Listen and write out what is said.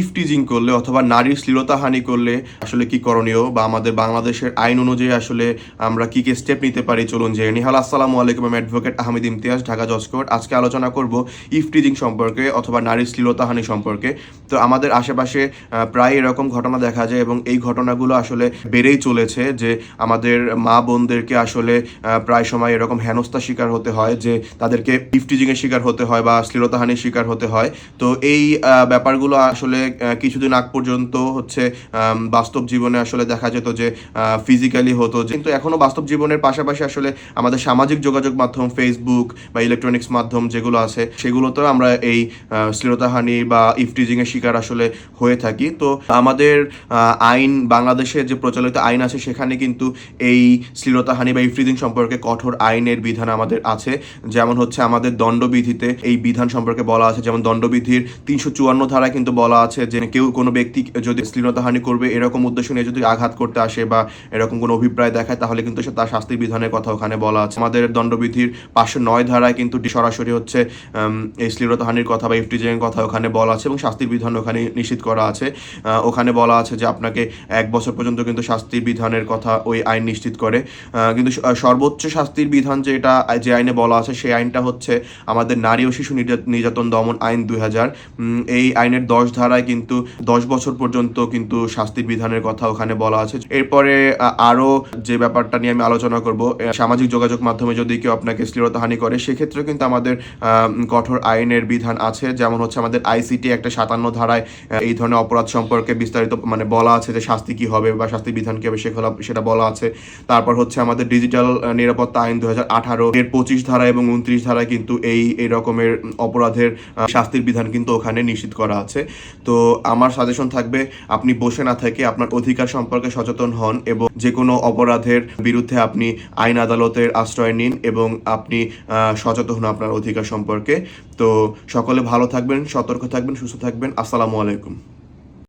Eve teasing করলে অথবা নারীর শ্লীলতাহানি করলে আসলে কি করণীয় বা আমাদের বাংলাদেশের আইন অনুযায়ী আসলে আমরা কি কি স্টেপ নিতে পারি? চলুন যে নিহাল আসসালামু আলাইকুম। আমি অ্যাডভোকেট আহমেদ ইমতিয়াজ, ঢাকা জজ কোর্ট আজকে আলোচনা করব ইফটিজিং সম্পর্কে অথবা নারীর শ্লীলতাহানি সম্পর্কে। তো আমাদের আশেপাশে প্রায় এরকম ঘটনা দেখা যায় এবং এই ঘটনাগুলো আসলে বেড়েই চলেছে যে আমাদের মা বোনদেরকে আসলে প্রায় সময় এরকম হেনস্থা শিকার হতে হয় যে তাদেরকে ইফটিজিং এর শিকার হতে হয় বা শ্লীলতাহানির শিকার হতে হয়। তো এই ব্যাপারগুলো আসলে আহ, কিছুদিন আগ পর্যন্ত হচ্ছে বাস্তব জীবনে আসলে দেখা যেত যে ফিজিক্যালি হতো কিন্তু এখনও বাস্তব জীবনের পাশাপাশি আসলে আমাদের সামাজিক যোগাযোগ মাধ্যম ফেসবুক বা ইলেকট্রনিক্স মাধ্যম যেগুলো আছে সেগুলোতেও আমরা এই শ্লীলতাহানি বা ইফটিজিং এর শিকার আসলে হয়ে থাকি। তো আমাদের আইন বাংলাদেশের যে প্রচলিত আইন আছে সেখানে কিন্তু এই শ্লীলতাহানি বা ইফটিজিং সম্পর্কে কঠোর আইনের বিধান আমাদের আছে। যেমন হচ্ছে আমাদের দণ্ডবিধিতে এই বিধান সম্পর্কে বলা আছে যেমন দণ্ডবিধির তিনশো চুয়ান্ন ধারায় কিন্তু বলা আছে যে কেউ কোনো ব্যক্তি যদি শ্লীলতাহানি করবে, এরকম উদ্দেশ্য নিয়ে যদি আঘাত করতে আসে বা এরকম কোনো অভিপ্রায় দেখায়, তাহলে কিন্তু সে তার শাস্তির বিধানের কথা ওখানে বলা আছে। আমাদের দণ্ডবিধির পাঁচশো নয় ধারায় কিন্তু সরাসরি হচ্ছে এই শ্লীলতাহানির কথা বা ইফটিজিং এর কথা ওখানে বলা আছে এবং শাস্তির বিধান ওখানে নিশ্চিত করা আছে। ওখানে বলা আছে যে আপনাকে এক বছর পর্যন্ত কিন্তু শাস্তির বিধানের কথা ওই আইন নিশ্চিত করে। কিন্তু সর্বোচ্চ শাস্তির বিধান যেটা যে আইনে বলা আছে, সেই আইনটা হচ্ছে আমাদের নারী ও শিশু নির্যা- নির্যাতন দমন আইন দুই হাজার। এই আইনের দশ ধারায় কিন্তু দশ বছর পর্যন্ত কিন্তু শাস্তির বিধানের কথা ওখানে বলা আছে। এরপরে আরও যে ব্যাপারটা নিয়ে আমি আলোচনা করব সামাজিক যোগাযোগ মাধ্যমে যদি কেউ আপনাকে শ্লীলতাহানি করে সেক্ষেত্রে কিন্তু আমাদের কঠোর আইনের বিধান আছে। যেমন হচ্ছে আমাদের আইসিটি একটা সাতান্ন ধারায় এই ধরনের অপরাধ সম্পর্কে বিস্তারিত মানে বলা আছে যে শাস্তি কি হবে বা শাস্তির বিধান কি হবে সেটা বলা আছে। তারপর হচ্ছে আমাদের ডিজিটাল নিরাপত্তা আইন দু হাজার আঠারো, এর পঁচিশ ধারা এবং উনত্রিশ ধারায় কিন্তু এই এই রকমের অপরাধের শাস্তির বিধান কিন্তু ওখানে নিশ্চিত করা আছে। তো আমার সাজেশন থাকবে, আপনি বসে না থেকে আপনার অধিকার সম্পর্কে সচেতন হন এবং যে কোনো অপরাধের বিরুদ্ধে আপনি আইন আদালতের আশ্রয় নিন এবং আপনি সচেতন হন আপনার অধিকার সম্পর্কে। তো সকলে ভালো থাকবেন, সতর্ক থাকবেন, সুস্থ থাকবেন। আসসালামু আলাইকুম।